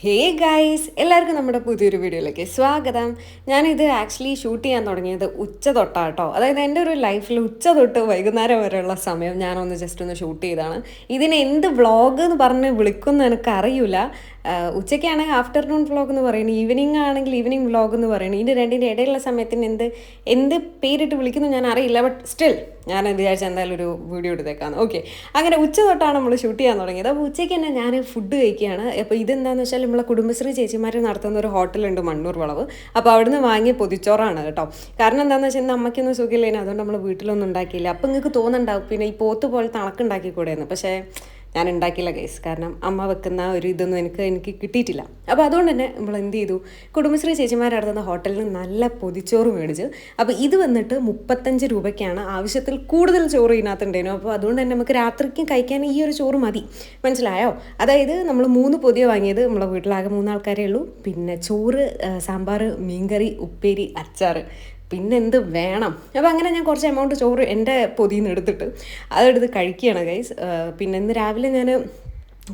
Hey guys എല്ലാവർക്കും നമ്മുടെ പുതിയൊരു വീഡിയോയിലേക്ക് സ്വാഗതം. ഞാനിത് ആക്ച്വലി ഷൂട്ട് ചെയ്യാൻ തുടങ്ങിയത് ഉച്ച തൊട്ടാട്ടോ. അതായത് എന്റെ ഒരു ലൈഫിൽ ഉച്ച തൊട്ട് വൈകുന്നേരം വരെയുള്ള സമയം ഞാനൊന്ന് ജസ്റ്റ് ഒന്ന് ഷൂട്ട് ചെയ്താണ് ഇതിന് എന്ത് വ്ളോഗ് എന്ന് പറഞ്ഞ് വിളിക്കുമെന്ന് എനിക്ക് ഉച്ചയ്ക്കാണെങ്കിൽ ആഫ്റ്റർനൂൺ വ്ളോഗ് എന്ന് പറയുന്നത്. ഈവനിങ് ആണെങ്കിൽ ഈവനിങ് വ്ളോഗ് എന്ന് പറയുന്നത്. ഇതിന്റെ രണ്ടിന്റെ ഇടയിലുള്ള സമയത്തിന് എന്ത് എന്ത് പേരിട്ട് വിളിക്കുന്നു ഞാൻ അറിയില്ല ബട്ട് സ്റ്റിൽ ഞാൻ വിചാരിച്ച എന്തായാലും ഒരു വീഡിയോ എടുത്തേക്കാന്ന് ഓക്കെ അങ്ങനെ ഉച്ച തൊട്ടാണ് നമ്മൾ ഷൂട്ട് ചെയ്യാൻ തുടങ്ങിയത്. അപ്പോൾ ഉച്ചയ്ക്ക് തന്നെ ഞാൻ ഫുഡ് കഴിക്കുകയാണ്. അപ്പോൾ ഇതെന്താണെന്ന് വെച്ചാൽ നമ്മളെ കുടുംബശ്രീ ചേച്ചിമാർ നടത്തുന്ന ഒരു ഹോട്ടലുണ്ട് മണ്ണൂർ വളവ്. അപ്പോൾ അവിടുന്ന് വാങ്ങിയ പൊതിച്ചോറാണ് കേട്ടോ. കാരണം എന്താണെന്ന് വെച്ചാൽ അമ്മയ്ക്കൊന്നും സുഖമില്ലേനു. അതുകൊണ്ട് നമ്മൾ വീട്ടിലൊന്നും ഉണ്ടാക്കിയില്ല. അപ്പം നിങ്ങൾക്ക് തോന്നുന്നുണ്ടാവും പിന്നെ ഈ പോത്ത് പോലെ തണക്കുണ്ടാക്കിക്കൂടെയെന്ന് പക്ഷേ ഞാൻ ഉണ്ടാക്കിയില്ല കേസ് കാരണം അമ്മ വെക്കുന്ന ഒരു ഇതൊന്നും എനിക്ക് എനിക്ക് കിട്ടിയിട്ടില്ല. അപ്പോൾ അതുകൊണ്ട് തന്നെ നമ്മൾ എന്ത് ചെയ്തു? കുടുംബശ്രീ ചേച്ചിമാർ നടത്തുന്ന ഹോട്ടലിൽ നല്ല പൊതിച്ചോറ് മേടിച്ച് അപ്പോൾ ഇത് വന്നിട്ട് മുപ്പത്തഞ്ച് രൂപയ്ക്കാണ് ആവശ്യത്തിൽ കൂടുതൽ ചോറ് ഇതിനകത്തുണ്ടായിരുന്നു. അപ്പോൾ അതുകൊണ്ട് തന്നെ നമുക്ക് രാത്രിക്കും കഴിക്കാൻ ഈ ഒരു ചോറ് മതി. മനസ്സിലായോ? അതായത് നമ്മൾ മൂന്ന് പൊതിയ വാങ്ങിയത്. നമ്മളെ വീട്ടിലാകെ മൂന്നാൾക്കാരേ ഉള്ളൂ. പിന്നെ ചോറ് സാമ്പാർ മീൻകറി ഉപ്പേരി അച്ചാർ പിന്നെ എന്ത് വേണം? അപ്പോൾ അങ്ങനെ ഞാൻ കുറച്ച് എമൗണ്ട് ചോറ് എന്റെ പൊതിയിൽ നിന്ന് എടുത്തിട്ട് അതെടുത്ത് കഴിക്കുകയാണ് ഗൈസ് പിന്നെ ഇന്ന് രാവിലെ ഞാൻ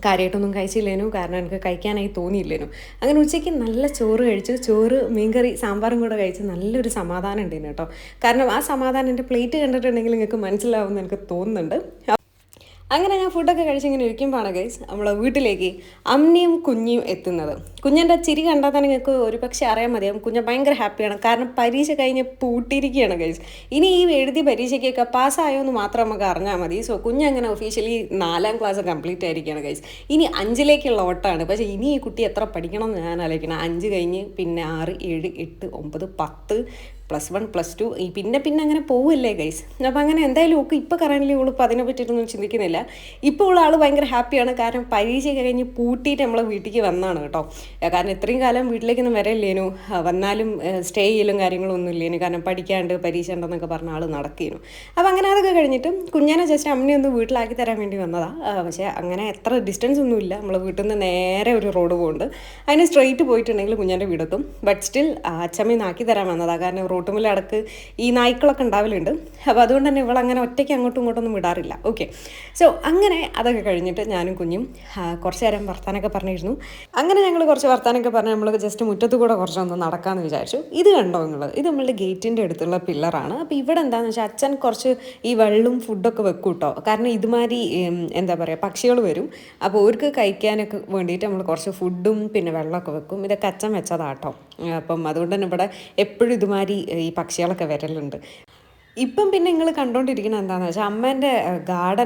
കാര്യമായിട്ടൊന്നും കഴിച്ചില്ലേനു. കാരണം എനിക്ക് കഴിക്കാനായി തോന്നിയില്ലേനു. അങ്ങനെ ഉച്ചയ്ക്ക് നല്ല ചോറ് കഴിച്ചു ചോറ് മീൻകറി സാമ്പാറും കൂടെ കഴിച്ച് നല്ലൊരു സമാധാനം ഉണ്ടായിരുന്നു കേട്ടോ. കാരണം ആ സമാധാനം എന്റെ പ്ലേറ്റ് കണ്ടിട്ടുണ്ടെങ്കിൽ നിങ്ങൾക്ക് മനസ്സിലാവുമെന്ന് എനിക്ക് തോന്നുന്നുണ്ട്. അങ്ങനെ ഞാൻ ഫുഡൊക്കെ കഴിച്ചിങ്ങനെ ഇരിക്കുമ്പോഴാണ് ഗൈസ് നമ്മളെ വീട്ടിലേക്ക് അമ്മയും കുഞ്ഞിയും എത്തുന്നത്. കുഞ്ഞിന്റെ ചിരി കണ്ടാൽ തന്നെ നിങ്ങൾക്ക് ഒരു പക്ഷേ അറിയാൻ മതിയാവും. കുഞ്ഞ് ഭയങ്കര ഹാപ്പിയാണ് കാരണം പരീക്ഷ കഴിഞ്ഞ് പൂട്ടിയിരിക്കുകയാണ് ഗൈസ് ഇനി ഈ എഴുതി പരീക്ഷയ്ക്കൊക്കെ പാസ്സായോ എന്ന് മാത്രം നമുക്ക് അറിഞ്ഞാൽ മതി. സോ കുഞ്ഞ് അങ്ങനെ ഒഫീഷ്യലി നാലാം ക്ലാസ് കംപ്ലീറ്റ് ആയിരിക്കുകയാണ് ഗൈസ് ഇനി അഞ്ചിലേക്കുള്ള ഓട്ടമാണ്. പക്ഷേ ഇനി ഈ കുട്ടി എത്ര പഠിക്കണം എന്ന് ഞാൻ ആലോചിക്കണം. അഞ്ച് കഴിഞ്ഞ് പിന്നെ ആറ് ഏഴ് എട്ട് ഒമ്പത് പത്ത് പ്ലസ് വൺ പ്ലസ് ടു ഈ പിന്നെ പിന്നെ അങ്ങനെ പോവില്ലേ ഗൈസ് അപ്പോൾ അങ്ങനെ എന്തായാലും ഒക്കെ ഇപ്പോൾ കറന്റ് ഇവൾ ഇപ്പോൾ അതിനെ പറ്റിയിട്ടൊന്നും ചിന്തിക്കുന്നില്ല. ഇപ്പോൾ ഉള്ള ആൾ ഭയങ്കര ഹാപ്പിയാണ് കാരണം പരീക്ഷ കഴിഞ്ഞ് പൂട്ടിയിട്ട് നമ്മളെ വീട്ടിലേക്ക് വന്നാണ് കേട്ടോ. കാരണം ഇത്രയും കാലം വീട്ടിലേക്കൊന്നും വരല്ലേനു. വന്നാലും സ്റ്റേ ചെയ്യലും കാര്യങ്ങളും ഒന്നും ഇല്ലേനു. കാരണം പഠിക്കാണ്ട് പരീക്ഷ ഉണ്ടെന്നൊക്കെ പറഞ്ഞ ആൾ നടക്കേനു. അപ്പോൾ അങ്ങനെ അതൊക്കെ കഴിഞ്ഞിട്ട് കുഞ്ഞാനെ ജസ്റ്റ് അമ്മനെ ഒന്ന് വീട്ടിലാക്കി തരാൻ വേണ്ടി വന്നതാണ് പക്ഷേ അങ്ങനെ എത്ര ഡിസ്റ്റൻസ് ഒന്നും ഇല്ല. നമ്മൾ വീട്ടിൽ നിന്ന് നേരെ ഒരു റോഡ് പോകുന്നുണ്ട് അതിന് സ്ട്രെയിറ്റ് പോയിട്ടുണ്ടെങ്കിൽ കുഞ്ഞാന്റെ വീടെത്തും. ബട്ട് സ്റ്റിൽ അച്ഛമ്മയിൽ ആക്കി തരാൻ വന്നതാണ് കാരണം റോട്ടുമ്പിൽ ഇടയ്ക്ക് ഈ നായ്ക്കളൊക്കെ ഉണ്ടാവലുണ്ട്. അപ്പോൾ അതുകൊണ്ട് തന്നെ ഇവളങ്ങനെ ഒറ്റയ്ക്ക് അങ്ങോട്ടും ഇങ്ങോട്ടൊന്നും വിടാറില്ല. ഓക്കെ സോ അങ്ങനെ അതൊക്കെ കഴിഞ്ഞിട്ട് ഞാനും കുഞ്ഞും കുറച്ച് നേരം വർത്താനൊക്കെ പറഞ്ഞിരുന്നു. അങ്ങനെ ഞങ്ങൾ കുറച്ച് വർത്താനൊക്കെ പറഞ്ഞ് നമ്മൾ ജസ്റ്റ് മുറ്റത്ത് കൂടെ കുറച്ചൊന്ന് നടക്കാമെന്ന് വിചാരിച്ചു. ഇത് കണ്ടോ നിങ്ങൾ ഇത് നമ്മളുടെ ഗേറ്റിന്റെ അടുത്തുള്ള പില്ലറാണ്. അപ്പോൾ ഇവിടെ എന്താണെന്ന് വെച്ചാൽ അച്ഛൻ കുറച്ച് ഈ വെള്ളം ഫുഡൊക്കെ വെക്കും കേട്ടോ കാരണം ഇതുമാതിരി എന്താ പറയുക പക്ഷികൾ വരും. അപ്പോൾ അവർക്ക് കഴിക്കാനൊക്കെ വേണ്ടിയിട്ട് നമ്മൾ കുറച്ച് ഫുഡും പിന്നെ വെള്ളമൊക്കെ വെക്കും. ഇതൊക്കെ അച്ഛൻ വെച്ചതാട്ടോ. അപ്പം അതുകൊണ്ട് തന്നെ ഇവിടെ എപ്പോഴും ഇതുമാതിരി ഈ പക്ഷികളൊക്കെ വരലുണ്ട്. ഇപ്പം പിന്നെ നിങ്ങൾ കണ്ടുകൊണ്ടിരിക്കുന്നത് എന്താണെന്ന് വെച്ചാൽ അമ്മേന്റെ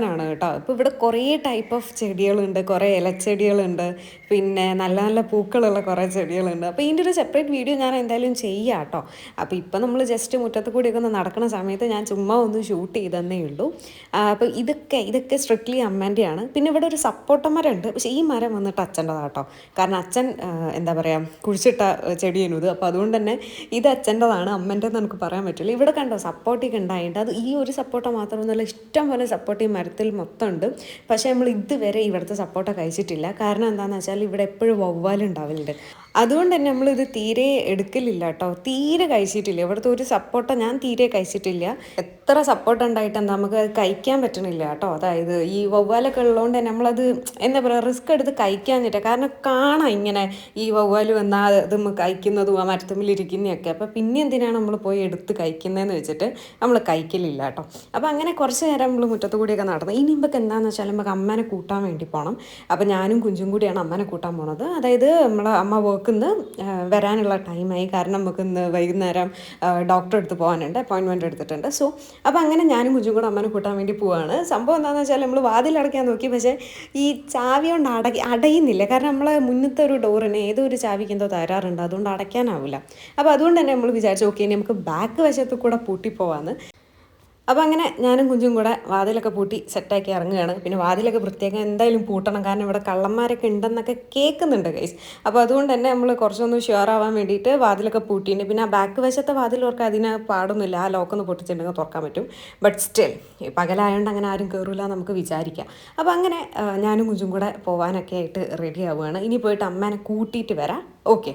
ആണ് കേട്ടോ. ഇപ്പോൾ ഇവിടെ കുറേ ടൈപ്പ് ഓഫ് ചെടികളുണ്ട് കുറേ ഇലച്ചെടികളുണ്ട് പിന്നെ നല്ല നല്ല പൂക്കളുള്ള കുറേ ചെടികളുണ്ട്. അപ്പോൾ ഇതിന്റെ ഒരു സെപ്പറേറ്റ് വീഡിയോ ഞാൻ എന്തായാലും ചെയ്യാം കേട്ടോ. അപ്പോൾ ഇപ്പം നമ്മൾ ജസ്റ്റ് മുറ്റത്ത് കൂടിയൊക്കെ ഒന്ന് നടക്കുന്ന സമയത്ത് ഞാൻ ചുമ്മാ ഒന്ന് ഷൂട്ട് ചെയ്തെന്നേ ഉള്ളൂ. അപ്പോൾ ഇതൊക്കെ ഇതൊക്കെ സ്ട്രിക്ട്ലി അമ്മേന്റെയാണ് പിന്നെ ഇവിടെ ഒരു സപ്പോട്ട മരമുണ്ട്. പക്ഷേ ഈ മരം വന്നിട്ട് അച്ഛന്റെതാണ് കേട്ടോ. കാരണം അച്ഛൻ എന്താ പറയുക കുഴിച്ചിട്ട ചെടിയാണ് ഇത്. അപ്പോൾ അതുകൊണ്ട് തന്നെ ഇത് അച്ഛന്റെതാണ്. അമ്മേന്റെ നമുക്ക് പറയാൻ പറ്റില്ല. ഇവിടെ കണ്ടോ സപ്പോർട്ടൊക്കെ ഉണ്ടായിട്ട് അത് ഈ ഒരു സപ്പോർട്ട മാത്രമൊന്നുമല്ല ഇഷ്ടം പോലെ സപ്പോർട്ട് ഈ മരത്തിൽ മൊത്തം ഉണ്ട് പക്ഷേ നമ്മൾ ഇതുവരെ ഇവിടുത്തെ സപ്പോർട്ട കഴിച്ചിട്ടില്ല. കാരണം എന്താണെന്ന് വെച്ചാൽ ഇവിടെ എപ്പോഴും വവ്വാലുണ്ടാവലുണ്ട് അതുകൊണ്ട് തന്നെ നമ്മളിത് തീരെ എടുക്കലില്ല കേട്ടോ തീരെ കഴിച്ചിട്ടില്ല. ഇവിടുത്തെ ഒരു സപ്പോർട്ട ഞാൻ തീരെ കഴിച്ചിട്ടില്ല. എത്ര സപ്പോർട്ട് ഉണ്ടായിട്ട് നമുക്ക് അത് കഴിക്കാൻ പറ്റണില്ല കേട്ടോ. അതായത് ഈ വവ്വാലൊക്കെ ഉള്ളതുകൊണ്ട് തന്നെ നമ്മളത് എന്താ പറയുക റിസ്ക് എടുത്ത് കഴിക്കാഞ്ഞിട്ട്. കാരണം കാണാം ഇങ്ങനെ ഈ വവ്വാൽ വന്നാൽ അത് കഴിക്കുന്നതും ആ മരത്തുമ്പിലിരിക്കുന്നതൊക്കെ. അപ്പോൾ പിന്നെ എന്തിനാണ് നമ്മൾ പോയി എടുത്ത് കഴിക്കുന്നതെന്ന് വെച്ചിട്ട് നമ്മൾ കഴിക്കലില്ല കേട്ടോ. അപ്പോൾ അങ്ങനെ കുറച്ച് നേരം നമ്മൾ മുറ്റത്ത് കൂടിയൊക്കെ നടന്നു ഇനി നമുക്ക് എന്താണെന്ന് വെച്ചാൽ നമുക്ക് അമ്മനെ കൂട്ടാൻ വേണ്ടി പോകണം അപ്പോൾ ഞാനും കുഞ്ചും കൂടിയാണ് അമ്മേനെ കൂട്ടാൻ പോണത്. അതായത് നമ്മളെ അമ്മ വർക്കിൽ നിന്ന് വരാനുള്ള ടൈമായി. കാരണം നമുക്കിന്ന് വൈകുന്നേരം ഡോക്ടറെ അടുത്ത് പോകാനുണ്ട്. അപ്പോയിൻമെന്റ് എടുത്തിട്ടുണ്ട്. സോ അപ്പോൾ അങ്ങനെ ഞാനും കുഞ്ചും കൂടെ അമ്മേനെ കൂട്ടാൻ വേണ്ടി പോവാണ്. സംഭവം എന്താണെന്ന് വെച്ചാൽ നമ്മൾ വാതിലടയ്ക്കാൻ നോക്കി. പക്ഷേ ഈ ചാവി കൊണ്ട് അടക്കി അടയുന്നില്ല. കാരണം നമ്മളെ മുന്നത്തെ ഒരു ഡോറിന് ഏതോ ഒരു ചാവിക്ക് എന്തോ തരാറുണ്ട് അതുകൊണ്ട് അടയ്ക്കാനാവില്ല അപ്പോൾ അതുകൊണ്ട് തന്നെ നമ്മൾ വിചാരിച്ചു ഓക്കെ നമുക്ക് ബാക്ക് വശത്ത് കൂടെ പൂട്ടിപ്പോവാന്ന്. അപ്പോൾ അങ്ങനെ ഞാനും കുഞ്ചും കൂടെ വാതിലൊക്കെ പൂട്ടി സെറ്റാക്കി ഇറങ്ങുകയാണ്. പിന്നെ വാതിലൊക്കെ പ്രത്യേകം എന്തായാലും പൂട്ടണം. കാരണം ഇവിടെ കള്ളന്മാരൊക്കെ ഉണ്ടെന്നൊക്കെ കേൾക്കുന്നുണ്ട് ഗൈസ് അപ്പോൾ അതുകൊണ്ട് തന്നെ നമ്മൾ കുറച്ചൊന്ന് ഷുവർ ആവാൻ വേണ്ടിയിട്ട് വാതിലൊക്കെ പൂട്ടിയിട്ട് പിന്നെ ആ ബാക്ക് വശത്തെ വാതിൽ ഓർക്ക് അതിന് പാടൊന്നുമില്ല. ആ ലോക്കൊന്ന് പൊട്ടിച്ചിട്ടുണ്ടെങ്കിൽ തുറക്കാൻ പറ്റും. ബട്ട് സ്റ്റിൽ പകലായതുകൊണ്ട് അങ്ങനെ ആരും കയറില്ല നമുക്ക് വിചാരിക്കാം. അപ്പോൾ അങ്ങനെ ഞാനും കുഞ്ചും കൂടെ പോകാനൊക്കെ ആയിട്ട് റെഡി ആവുകയാണ്. ഇനി പോയിട്ട് അമ്മേനെ കൂട്ടിയിട്ട് വരാം. ഓക്കെ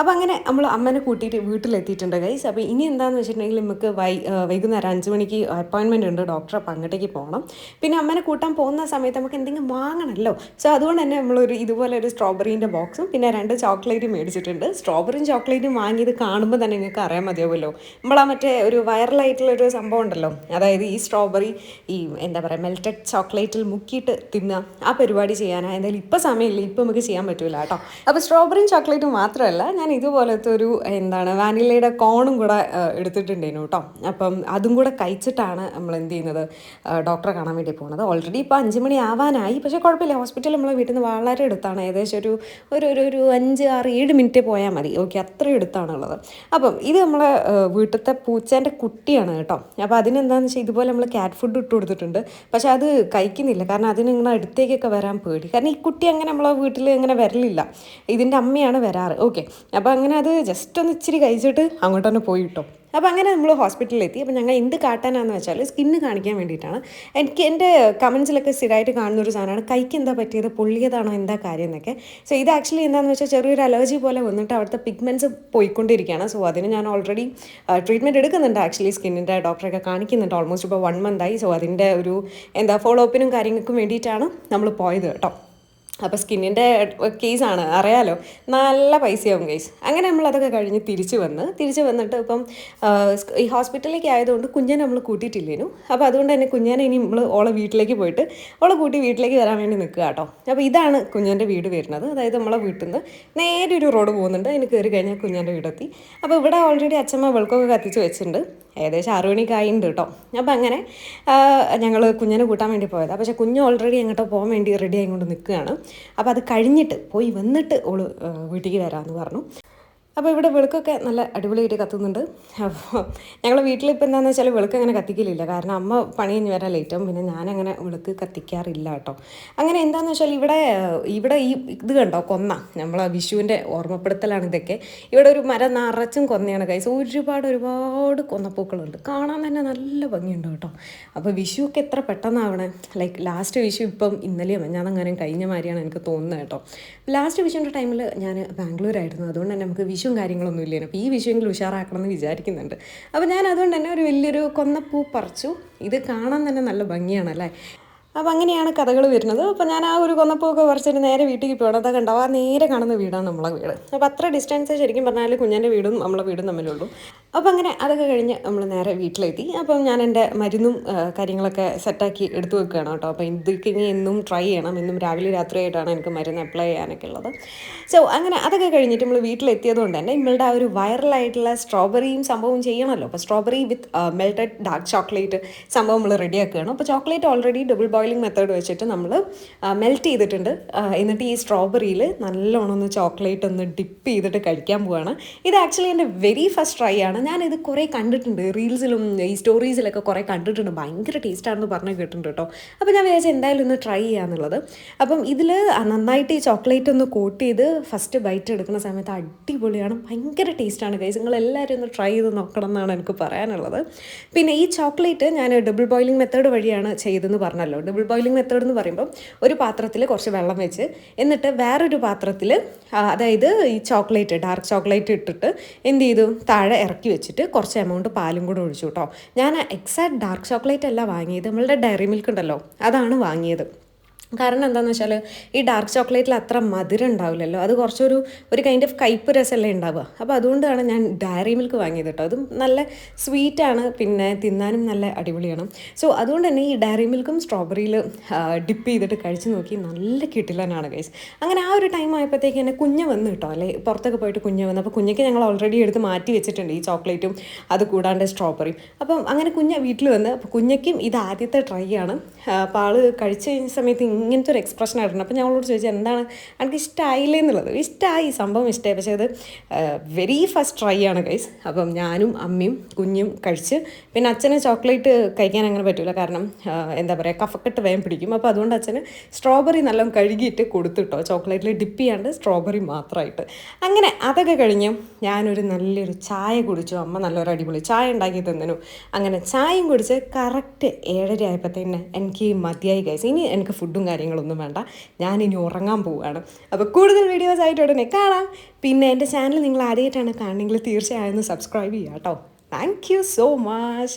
അപ്പോൾ അങ്ങനെ നമ്മൾ അമ്മനെ കൂട്ടിയിട്ട് വീട്ടിലെത്തിയിട്ടുണ്ട് ഗൈസ് അപ്പോൾ ഇനി എന്താണെന്ന് വെച്ചിട്ടുണ്ടെങ്കിൽ നമുക്ക് വൈ വൈകുന്നേരം അഞ്ച് മണിക്ക് അപ്പോയിൻമെന്റ് ഉണ്ട്. ഡോക്ടർ അപ്പോൾ അങ്ങോട്ടേക്ക് പോകണം. പിന്നെ അമ്മനെ കൂട്ടാൻ പോകുന്ന സമയത്ത് നമുക്ക് എന്തെങ്കിലും വാങ്ങണമല്ലോ. സോ അതുകൊണ്ട് തന്നെ നമ്മളൊരു ഇതുപോലെ ഒരു സ്ട്രോബെറീന്റെ ബോക്സും പിന്നെ രണ്ട് ചോക്ലേറ്റും മേടിച്ചിട്ടുണ്ട്. സ്ട്രോബെറിയും ചോക്ലേറ്റും വാങ്ങിയത് കാണുമ്പോൾ തന്നെ നിങ്ങൾക്ക് അറിയാൻ മതിയാവുമല്ലോ. നമ്മളാ മറ്റേ ഒരു വൈറലായിട്ടുള്ളൊരു സംഭവം ഉണ്ടല്ലോ. അതായത് ഈ സ്ട്രോബെറി ഈ എന്താ പറയുക മെൽറ്റഡ് ചോക്ലേറ്റിൽ മുക്കിയിട്ട് തിന്നുക. ആ പരിപാടി ചെയ്യാനാണ് എന്തായാലും ഇപ്പോൾ സമയമില്ല. ഇപ്പോൾ നമുക്ക് ചെയ്യാൻ പറ്റില്ല കേട്ടോ. അപ്പോൾ സ്ട്രോബെറിയും ചോക്ലേറ്റും മാത്രമല്ല ഞാൻ ഇതുപോലത്തെ ഒരു എന്താണ് വാനിലയുടെ കോണും കൂടെ എടുത്തിട്ടുണ്ടായിരുന്നു കേട്ടോ. അപ്പം അതും കൂടെ കഴിച്ചിട്ടാണ് നമ്മൾ എന്ത് ചെയ്യുന്നത് ഡോക്ടറെ കാണാൻ വേണ്ടി പോകുന്നത്. ഓൾറെഡി ഇപ്പോൾ അഞ്ച് മണി ആവാനായി പക്ഷേ കുഴപ്പമില്ല. ഹോസ്പിറ്റൽ നമ്മളെ വീട്ടിൽ നിന്ന് വളരെ എടുത്താണ് ഏകദേശം ഒരു ഒരു ഒരു ഒരു അഞ്ച് ആറ് ഏഴ് മിനിറ്റ് പോയാൽ മതി. ഓക്കെ അത്രയും എടുത്താണുള്ളത് അപ്പം ഇത് നമ്മളെ വീട്ടിലത്തെ പൂച്ചേന്റെ കുട്ടിയാണ് കേട്ടോ. അപ്പോൾ അതിനെന്താണെന്ന് വെച്ചാൽ ഇതുപോലെ നമ്മൾ ക്യാറ്റ് ഫുഡ് ഇട്ട് കൊടുത്തിട്ടുണ്ട്. പക്ഷേ അത് കഴിക്കുന്നില്ല. കാരണം അതിന് ഇങ്ങനെ അടുത്തേക്കൊക്കെ വരാൻ പേടി. കാരണം ഈ കുട്ടി അങ്ങനെ നമ്മളെ വീട്ടിൽ അങ്ങനെ വരലില്ല. ഇതിന്റെ അമ്മയാണ് വരാറ്. ഓക്കെ അപ്പോൾ അങ്ങനെ അത് ജസ്റ്റ് ഒന്ന് ഇച്ചിരി കഴിച്ചിട്ട് അങ്ങോട്ട് തന്നെ പോയി കിട്ടും അപ്പോൾ അങ്ങനെ നമ്മൾ ഹോസ്പിറ്റലിലെത്തി അപ്പോൾ ഞങ്ങൾ എന്ത് കാട്ടാനാന്ന് വെച്ചാൽ സ്കിന്ന് കാണിക്കാൻ വേണ്ടിയിട്ടാണ്. എനിക്ക് എന്റെ കമൻസിലൊക്കെ സ്ഥിരമായിട്ട് കാണുന്ന ഒരു സാധനമാണ്. കൈക്ക് എന്താ പറ്റിയത്? പൊള്ളിയതാണോ? എന്താ കാര്യം എന്നൊക്കെ. സോ ഇത് ആക്ച്വലി എന്താണെന്ന് വെച്ചാൽ ചെറിയൊരു അലർജി പോലെ വന്നിട്ട് അവിടുത്തെ പിഗ്മെന്റ്സ് പോയിക്കൊണ്ടിരിക്കുകയാണ്. സോ അതിന് ഞാൻ ഓൾറെഡി ട്രീറ്റ്മെന്റ് എടുക്കുന്നുണ്ട് ആക്ച്വലി സ്കിന്നിന്റെ ഡോക്ടറൊക്കെ കാണിക്കുന്നുണ്ട്. ഓൾമോസ്റ്റ് ഇപ്പോൾ വൺ മന്ത് ആയി. സോ അതിന്റെ ഒരു എന്താ ഫോളോ അപ്പിനും കാര്യങ്ങൾക്കും വേണ്ടിയിട്ടാണ് നമ്മൾ പോയത് കേട്ടോ. അപ്പോൾ സ്കിന്നിന്റെ കേസാണ് അറിയാലോ? നല്ല പൈസയാവും കേസ് അങ്ങനെ നമ്മൾ അതൊക്കെ കഴിഞ്ഞ് തിരിച്ചു വന്ന് തിരിച്ചു വന്നിട്ട് ഇപ്പം ഈ ഹോസ്പിറ്റലിലേക്ക് ആയതുകൊണ്ട് കുഞ്ഞിനെ നമ്മൾ കൂട്ടിയിട്ടില്ലേനു? അപ്പോൾ അതുകൊണ്ട് തന്നെ കുഞ്ഞിനെ ഇനി നമ്മൾ ഓളെ വീട്ടിലേക്ക് പോയിട്ട് ഓളെ കൂട്ടി വീട്ടിലേക്ക് വരാൻ വേണ്ടി നിൽക്കുക കേട്ടോ. അപ്പോൾ ഇതാണ് കുഞ്ഞിന്റെ വീട് വരുന്നത്. അതായത് നമ്മളെ വീട്ടിൽ നിന്ന് നേരെ ഒരു റോഡ് പോകുന്നുണ്ട്. അതിന് കയറി കഴിഞ്ഞാൽ കുഞ്ഞിന്റെ വീടെത്തി. അപ്പോൾ ഇവിടെ ഓൾറെഡി അച്ഛമ്മ വെളുക്കൊക്കെ കത്തിച്ച് വെച്ചിട്ടുണ്ട്. ഏകദേശം ആറു മണിക്കായിണ്ട് കേട്ടോ. അപ്പം അങ്ങനെ ഞങ്ങൾ കുഞ്ഞിനെ കൂട്ടാൻ വേണ്ടി പോയത്. പക്ഷേ കുഞ്ഞ് ഓൾറെഡി എങ്ങോട്ടോ പോകാൻ വേണ്ടി റെഡി ആയിക്കൊണ്ട് നിൽക്കുകയാണ്. അപ്പോൾ അത് കഴിഞ്ഞിട്ട് പോയി വന്നിട്ട് ഓൾ വീട്ടിലേക്ക് വരാമെന്ന് പറഞ്ഞു. അപ്പോൾ ഇവിടെ വെളുക്കൊക്കെ നല്ല അടിപൊളിയായിട്ട് കത്തുന്നുണ്ട്. അപ്പോൾ ഞങ്ങൾ വീട്ടിലിപ്പോൾ എന്താണെന്ന് വെച്ചാൽ വിളക്ക് അങ്ങനെ കത്തിക്കലില്ല. കാരണം അമ്മ പണി കഴിഞ്ഞ് വരാൻ ലേറ്റും പിന്നെ ഞാനങ്ങനെ വിളക്ക് കത്തിക്കാറില്ല കേട്ടോ. അങ്ങനെ എന്താണെന്ന് വെച്ചാൽ ഇവിടെ ഇവിടെ ഈ ഇത് കണ്ടോ കൊന്ന. നമ്മൾ വിഷുവിന്റെ ഓർമ്മപ്പെടുത്തലാണ് ഇതൊക്കെ. ഇവിടെ ഒരു മരം നിറച്ചും കൊന്നയാണ് കൈസ് ഒരുപാട് ഒരുപാട് കൊന്നപ്പൂക്കളുണ്ട്. കാണാൻ തന്നെ നല്ല ഭംഗിയുണ്ട് കേട്ടോ. അപ്പോൾ വിഷുവൊക്കെ എത്ര പെട്ടെന്നാവണേ. ലൈക്ക് ലാസ്റ്റ് വിഷു ഇപ്പം ഇന്നലെയും ഞാൻ അങ്ങനെ കഴിഞ്ഞ മാതിരിയാണ് എനിക്ക് തോന്നുന്നത് കേട്ടോ. ലാസ്റ്റ് വിഷുവിന്റെ ടൈമിൽ ഞാൻ ബാംഗ്ലൂരായിരുന്നു. അതുകൊണ്ട് തന്നെ നമുക്ക് വിഷുവും കാര്യങ്ങളൊന്നും ഇല്ലേനു. അപ്പോൾ ഈ വിഷുവെങ്കിലും ഉഷാറാക്കണം എന്ന് വിചാരിക്കുന്നുണ്ട്. അപ്പോൾ ഞാൻ അതുകൊണ്ട് തന്നെ ഒരു വലിയൊരു കൊന്നപ്പൂ പറിച്ചു. ഇത് കാണാൻ തന്നെ നല്ല ഭംഗിയാണല്ലേ? അപ്പോൾ അങ്ങനെയാണ് കഥകൾ വരുന്നത്. അപ്പോൾ ഞാൻ ആ ഒരു കൊന്നപ്പൂക്കെ പറിച്ചിട്ട് നേരെ വീട്ടിലേക്ക് പോകണം അതൊക്കെ ഉണ്ടാവും ആ നേരെ കാണുന്ന വീടാണ് നമ്മളെ വീട്. അപ്പോൾ അത്ര ഡിസ്റ്റൻസ് ശരിക്കും പറഞ്ഞാൽ കുഞ്ഞന്റെ വീടും നമ്മളെ വീടും തമ്മിലുള്ളൂ. അപ്പോൾ അങ്ങനെ അതൊക്കെ കഴിഞ്ഞ് നമ്മൾ നേരെ വീട്ടിലെത്തി. അപ്പം ഞാൻ എന്റെ മരുന്നും കാര്യങ്ങളൊക്കെ സെറ്റാക്കി എടുത്തു വെക്കുകയാണ് കേട്ടോ. അപ്പോൾ ഇതൊക്കെ ഇനി എന്നും ട്രൈ ചെയ്യണം. എന്നും രാവിലെ രാത്രിയായിട്ടാണ് എനിക്ക് മരുന്ന് അപ്ലൈ ചെയ്യാനൊക്കെ ഉള്ളത്. സോ അങ്ങനെ അതൊക്കെ കഴിഞ്ഞിട്ട് നമ്മൾ വീട്ടിലെത്തിയത് കൊണ്ട് തന്നെ നമ്മളുടെ ആ ഒരു വൈറലായിട്ടുള്ള സ്ട്രോബെറിയും സംഭവം ചെയ്യണമല്ലോ. അപ്പോൾ strawberry with melted dark chocolate സംഭവം നമ്മൾ റെഡിയാക്കുകയാണ്. അപ്പോൾ chocolate already double boiling method വെച്ചിട്ട് നമ്മൾ മെൽറ്റ് ചെയ്തിട്ടുണ്ട്. എന്നിട്ട് ഈ സ്ട്രോബെറിയിൽ നല്ലോണം ഒന്ന് ചോക്ലേറ്റ് ഒന്ന് ഡിപ്പ് ചെയ്തിട്ട് കഴിക്കാൻ പോവുകയാണ് ഇത് ആക്ച്വലി എന്റെ വെരി ഫസ്റ്റ് ട്രൈ ആണ്. ഞാനിത് കുറേ കണ്ടിട്ടുണ്ട്. റീൽസിലും ഈ സ്റ്റോറീസിലൊക്കെ കുറേ കണ്ടിട്ടുണ്ട്. ഭയങ്കര ടേസ്റ്റാണെന്ന് പറഞ്ഞ് കേട്ടിട്ടുണ്ട് കേട്ടോ. അപ്പോൾ ഞാൻ വിചാരിച്ചു എന്തായാലും ഒന്ന് ട്രൈ ചെയ്യാന്നുള്ളത്. അപ്പം ഇതിൽ നന്നായിട്ട് ഈ ചോക്ലേറ്റ് ഒന്ന് കോട്ട് ചെയ്ത് ഫസ്റ്റ് ബൈറ്റ് എടുക്കുന്ന സമയത്ത് അടിപൊളിയാണ്. ഭയങ്കര ടേസ്റ്റാണ് ഗൈസ് നിങ്ങൾ എല്ലാവരും ഒന്ന് ട്രൈ ചെയ്ത് നോക്കണം എന്നാണ് എനിക്ക് പറയാനുള്ളത്. പിന്നെ ഈ ചോക്ലേറ്റ് ഞാൻ ഡബിൾ ബോയിലിംഗ് മെത്തേഡ് വഴിയാണ് ചെയ്തതെന്ന് പറഞ്ഞല്ലോ. ഡബിൾ ബോയിലിംഗ് മെത്തേഡ് എന്ന് പറയുമ്പോൾ ഒരു പാത്രത്തിൽ കുറച്ച് വെള്ളം വെച്ച് എന്നിട്ട് വേറൊരു പാത്രത്തിൽ അതായത് ഈ ചോക്ലേറ്റ് ഡാർക്ക് ചോക്ലേറ്റ് ഇട്ടിട്ട് എന്ത് ചെയ്തു? താഴെ ഇറക്കി വെച്ചിട്ട് കുറച്ച് എമൗണ്ട് പാലും കൂടെ ഒഴിച്ചു കേട്ടോ. ഞാൻ എക്സാക്ട് ഡാർക്ക് ചോക്ലേറ്റ് അല്ല വാങ്ങിയത്. നമ്മളുടെ ഡയറി മിൽക്ക് ഉണ്ടല്ലോ അതാണ് വാങ്ങിയത്. കാരണം എന്താണെന്ന് വെച്ചാൽ ഈ ഡാർക്ക് ചോക്ലേറ്റിൽ അത്ര മധുരം ഉണ്ടാവില്ലല്ലോ. അത് കുറച്ചൊരു ഒരു കൈൻഡ് ഓഫ് കയ്പ്പ് രസമല്ലേ ഉണ്ടാവുക. അപ്പോൾ അതുകൊണ്ടാണ് ഞാൻ ഡയറി മിൽക്ക് വാങ്ങിയത് കേട്ടോ അതും നല്ല സ്വീറ്റാണ് പിന്നെ തിന്നാനും നല്ല അടിപൊളിയാണ്. സോ അതുകൊണ്ട് തന്നെ ഈ ഡയറി മിൽക്കും സ്ട്രോബെറിയിൽ ഡിപ്പ് ചെയ്തിട്ട് കഴിച്ച് നോക്കി നല്ല കിട്ടില്ലാനാണ് ഗൈസ് അങ്ങനെ ആ ഒരു ടൈം ആയപ്പോഴത്തേക്ക് എന്നെ കുഞ്ഞ് വന്ന് കേട്ടോ അല്ലേ? പുറത്തൊക്കെ പോയിട്ട് കുഞ്ഞ് വന്നു. അപ്പോൾ കുഞ്ഞയ്ക്ക് ഞങ്ങൾ ഓൾറെഡി എടുത്ത് മാറ്റി വെച്ചിട്ടുണ്ട് ഈ ചോക്ലേറ്റും അത് കൂടാണ്ട് സ്ട്രോബെറിയും അപ്പം അങ്ങനെ കുഞ്ഞ് വീട്ടിൽ വന്ന് അപ്പോൾ കുഞ്ഞയ്ക്കും ഇത് ആദ്യത്തെ ട്രൈ ആണ്. അപ്പോൾ ആൾ കഴിച്ച് സമയത്ത് ഇങ്ങനത്തെ ഒരു എക്സ്പ്രഷൻ ആയിരുന്നു അപ്പോൾ ഞാൻ അവളോട് ചോദിച്ചത് എന്താണ്? എനിക്ക് ഇഷ്ടമായില്ലേ എന്നുള്ളത്? ഇഷ്ടമായി സംഭവം ഇഷ്ടമായി പക്ഷേ അത് വെരി ഫസ്റ്റ് ട്രൈ ആണ് ഗൈസ് അപ്പം ഞാനും അമ്മയും കുഞ്ഞും കഴിച്ച് പിന്നെ അച്ഛന് ചോക്ലേറ്റ് കഴിക്കാൻ അങ്ങനെ പറ്റില്ല കാരണം എന്താ പറയുക കഫക്കെട്ട് വേഗം പിടിക്കും. അപ്പോൾ അതുകൊണ്ട് അച്ഛന് സ്ട്രോബെറി നല്ലോണം കഴുകിയിട്ട് കൊടുത്തിട്ടോ. ചോക്ലേറ്റിൽ ഡിപ്പ് ചെയ്യാണ്ട് സ്ട്രോബെറി മാത്രമായിട്ട് അങ്ങനെ അതൊക്കെ കഴിഞ്ഞ് ഞാനൊരു നല്ലൊരു ചായ കുടിച്ചു. അമ്മ നല്ലൊരു അടിപൊളി ചായ ഉണ്ടാക്കി തന്നനു. അങ്ങനെ ചായയും കുടിച്ച് കറക്റ്റ് ഏഴര ആയപ്പോഴത്തേന് എനിക്ക് മതിയായി കഴിച്ചു ഇനി എനിക്ക് ഫുഡും കാര്യങ്ങളൊന്നും വേണ്ട. ഞാനിനി ഉറങ്ങാൻ പോവുകയാണ്. അപ്പോൾ കൂടുതൽ വീഡിയോസ് ആയിട്ട് ഉടനെ കാണാം. പിന്നെ എന്റെ ചാനൽ നിങ്ങൾ ആദ്യമായിട്ടാണ് കാണണമെങ്കിൽ തീർച്ചയായും സബ്സ്ക്രൈബ് ചെയ്യുക കേട്ടോ താങ്ക് യു സോ മച്ച്